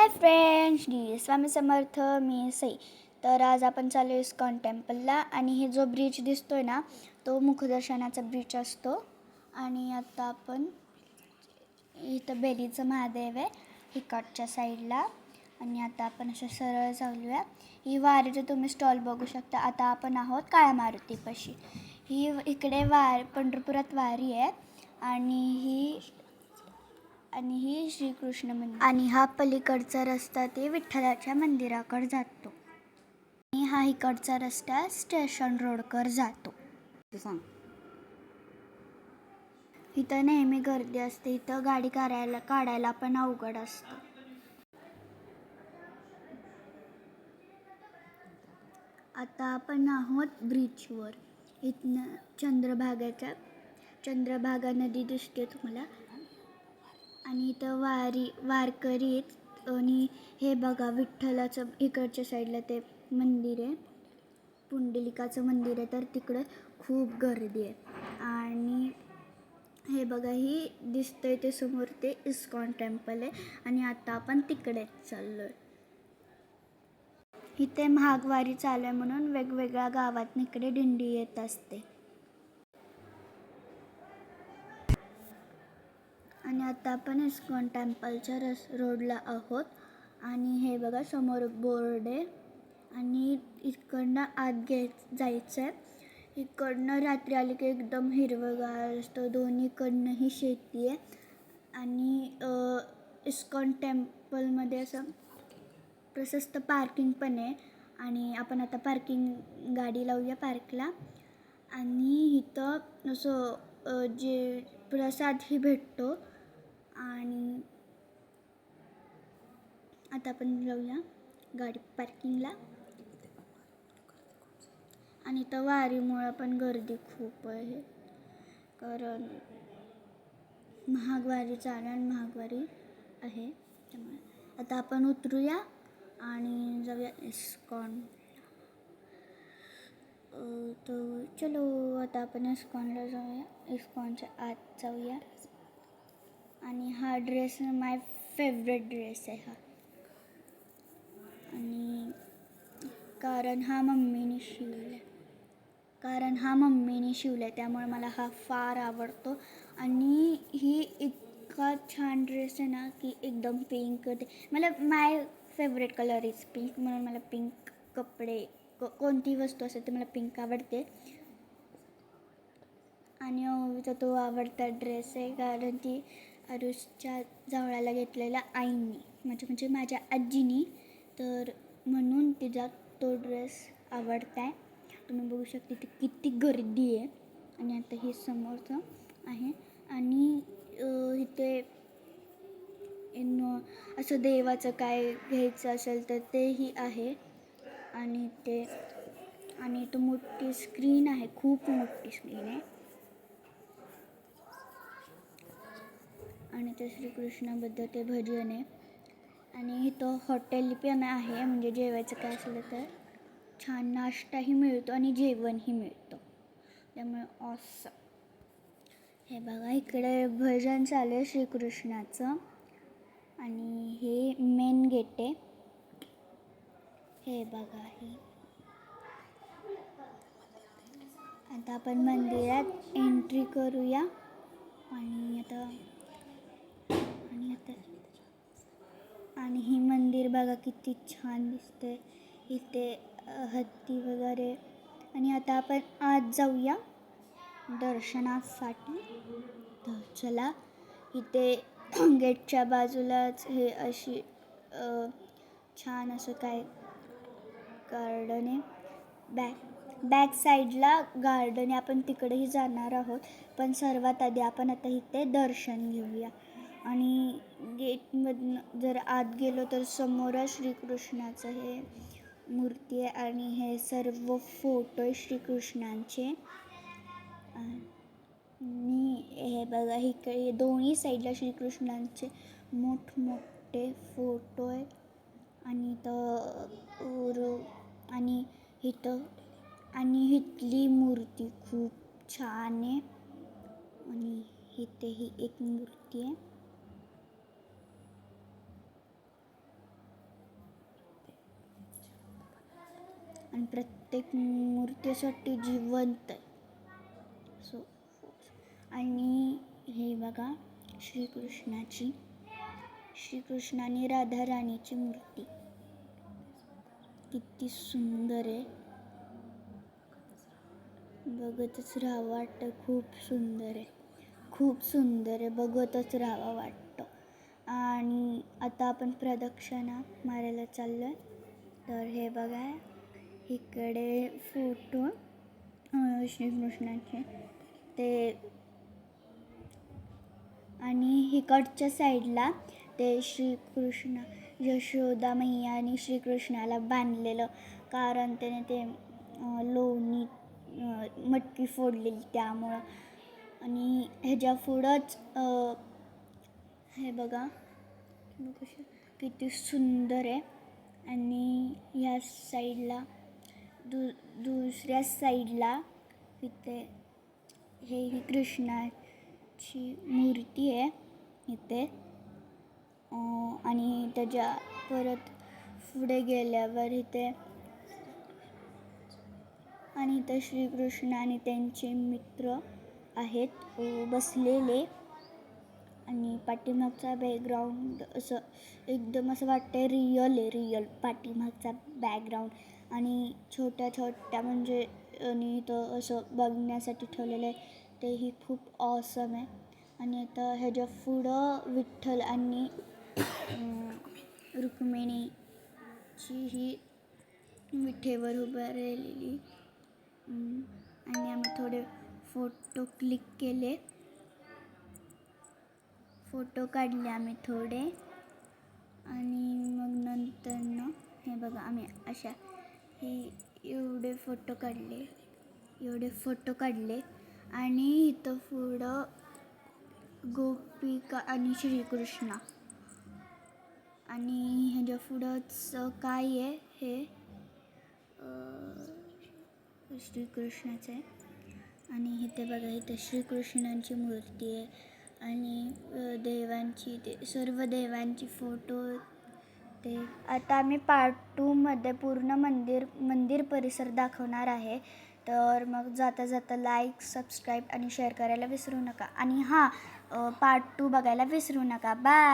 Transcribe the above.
हाय friends डी स्वामी समर्थ मी सई. तर आज आपण चालू आहे इस्कॉन टेम्पलला आणि हे जो ब्रिज दिसतो आहे ना तो मुखदर्शनाचा ब्रिज असतो. आणि आता आपण इथं बेलीचं महादेव आहे हिकटच्या साईडला. आणि आता आपण असं सरळ चालूया. ही वारीचं तुम्ही स्टॉल बघू शकता. आता आपण आहोत काळ्या मारुतीपाशी. ही इकडे वार पंढरपुरात वारी आहे. आणि ही आणि ही श्रीकृष्ण मंदिर. आणि हा पलीकडचा रस्ता ते विठ्ठलाच्या मंदिराकडे जातो. आणि हा इकडचा रस्ता स्टेशन रोडकर जातो. ते सांग. इथं नेहमी गर्दी असते. इथं गाडी काढायला काढायला पण अवघड असतं. आता आपण आहोत ब्रिजवर. इथनं चंद्रभागाच्या चंद्रभागा नदी दिसते तुम्हाला. आणि इथं वारी वारकरी आणि हे बघा विठ्ठलाचं इकडच्या साईडला ते मंदिर आहे. पुंडलिकाचं मंदिर आहे. तर तिकडे खूप गर्दी आहे. आणि हे बघा ही दिसतंय ते समोर ते इस्कॉन टेम्पल आहे. आणि आता आपण तिकडे चाललो आहे इथे महागवारी चालू आहे म्हणून वेगवेगळ्या गावात इकडे दिंडी येत असते. आणि आता आपण इस्कॉन टेम्पलच्या रस रोडला आहोत. आणि हे बघा समोर बोर्ड आहे. आणि इकडनं आत घे जायचं आहे इकडनं रात्री आली की एकदम हिरवंगार असतं. दोन्हीकडनंही शेती आहे. आणि इस्कॉन टेम्पलमध्ये असं प्रशस्त पार्किंग पण आहे. आणि आपण आता पार्किंग गाडी लावूया पार्कला. आणि इथं असं जे प्रसादही भेटतो आणि आता आपण जाऊया गाडी पार्किंगला आणि तर वारीमुळं पण गर्दी खूप आहे. कारण महागवारी चालू आणि महागवारी आहे. त्यामुळे आता आपण उतरूया आणि जाऊया इस्कॉन तर चलो आता आपण इस्कॉनला जाऊया. इस्कॉनच्या आत जाऊया. आणि हा ड्रेस माय फेवरेट ड्रेस आहे हा. आणि कारण हा मम्मीने शिवला कारण हा मम्मीने शिवला आहे त्यामुळे मला हा फार आवडतो. आणि ही इतका छान ड्रेस आहे ना की एकदम पिंक ते मला my favourite colour is pink म्हणून मला पिंक कपडे को कोणती वस्तू असेल तर मला पिंक आवडते. आणि ओवीचा तो आवडता ड्रेस आहे कारण ती अरुषच्या जवळाला घेतलेला आईनी म्हणजे म्हणजे माझ्या आजीनी तर म्हणून तिचा तो ड्रेस आवडता आहे तुम्ही बघू शकता ती किती गर्दी आहे. आणि आता हे समोरचं आहे. आणि इथे असं देवाचं काय घ्यायचं असेल तर तेही आहे. आणि ते आणि तो मोठी स्क्रीन आहे. खूप मोठी स्क्रीन आहे. आणि ते श्रीकृष्णाबद्दल ते भजन आहे. आणि इथं हॉटेल पण आहे म्हणजे जेवायचं काय असलं तर छान नाश्ताही मिळतो आणि जेवणही मिळतं. त्यामुळे ऑस हे बघा इकडे भजन चालू आहे श्रीकृष्णाचं. आणि हे मेन गेट आहे. हे बघा हे. आता आपण मंदिरात एंट्री करूया. आणि आता आणि आता आणि हे मंदिर बघा किती छान दिसते इथे हत्ती वगैरे. आणि आता आपण आज जाऊया दर्शनासाठी. तर चला इथे गेटच्या बाजूलाच हे अशी छान असं काय गार्डन आहे. बॅक बॅक साईडला गार्डन आहे. आपण तिकडेही जाणार आहोत. पण सर्वात आधी आपण आता इथे दर्शन घेऊया. आणि गेटमधनं जर आत गेलो तर समोर श्रीकृष्णाचं हे मूर्ती आहे आणि हे सर्व फोटो आहे श्रीकृष्णांचे आणि हे बघा इकडे दोन्ही साईडला श्रीकृष्णांचे मोठमोठे फोटो आहे. आणि इथं आणि इथं आणि इथली मूर्ती खूप छान आहे. आणि इथेही एक मूर्ती आहे. आणि प्रत्येक मूर्तीसाठी जिवंत आहे. सो आणि हे बघा श्रीकृष्णाची श्रीकृष्ण आणि राधा राणीची मूर्ती. किती सुंदर आहे. बघतच राहावं वाटतं खूप सुंदर आहे. खूप सुंदर आहे बघतच राहावं वाटतं. आणि आता आपण प्रदक्षिणा मारायला चाललो आहे तर हे बघा इकडे फोटो श्रीकृष्णाचे. ते आणि इकडच्या साईडला ते श्रीकृष्ण यशोदा मैयाने श्रीकृष्णाला बांधलेलं. कारण त्याने ते लोणी मटकी फोडलेली त्यामुळं. आणि ह्याच्या पुढंच हे बघा. कशी किती सुंदर आहे. आणि ह्या साईडला दु दुसऱ्या साईडला इथे हे ही कृष्णाची मूर्ती आहे इथे. आणि त्याच्या परत पुढे गेल्यावर इथे आणि इथे श्रीकृष्ण आणि त्यांचे मित्र आहेत बसलेले. आणि पाठीमागचा बॅकग्राऊंड असं एकदम असं वाटतंय रिअल आहे रिअल पाठीमागचा बॅकग्राऊंड आणि छोट्या छोट्या म्हणजे आणि इथं असं बघण्यासाठी ठेवलेलं आहे. तेही खूप ऑसम आहे. आणि आता ह्याच्या पुढं विठ्ठल आणि रुक्मिणीची ही विठेवर उभं राहिलेली. आणि आम्ही थोडे फोटो क्लिक केले. फोटो काढले आम्ही थोडे. आणि मग नंतरनं हे बघा आम्ही अशा हे एवढे फोटो काढले एवढे फोटो काढले आणि इथं पुढं गोपिका आणि श्रीकृष्ण. आणि ह्याच्या पुढंच काय आहे हे श्रीकृष्णाचं आहे. आणि इथे बघा इथे श्रीकृष्णांची मूर्ती आहे. आणि देवांची ते सर्व देवांची फोटो ते आता आम्ही पार्ट टूमध्ये पूर्ण मंदिर मंदिर परिसर दाखवणार आहे. तर मग जाता जाता लाईक सबस्क्राईब आणि शेअर करायला विसरू नका. आणि हां पार्ट टू बघायला विसरू नका. बाय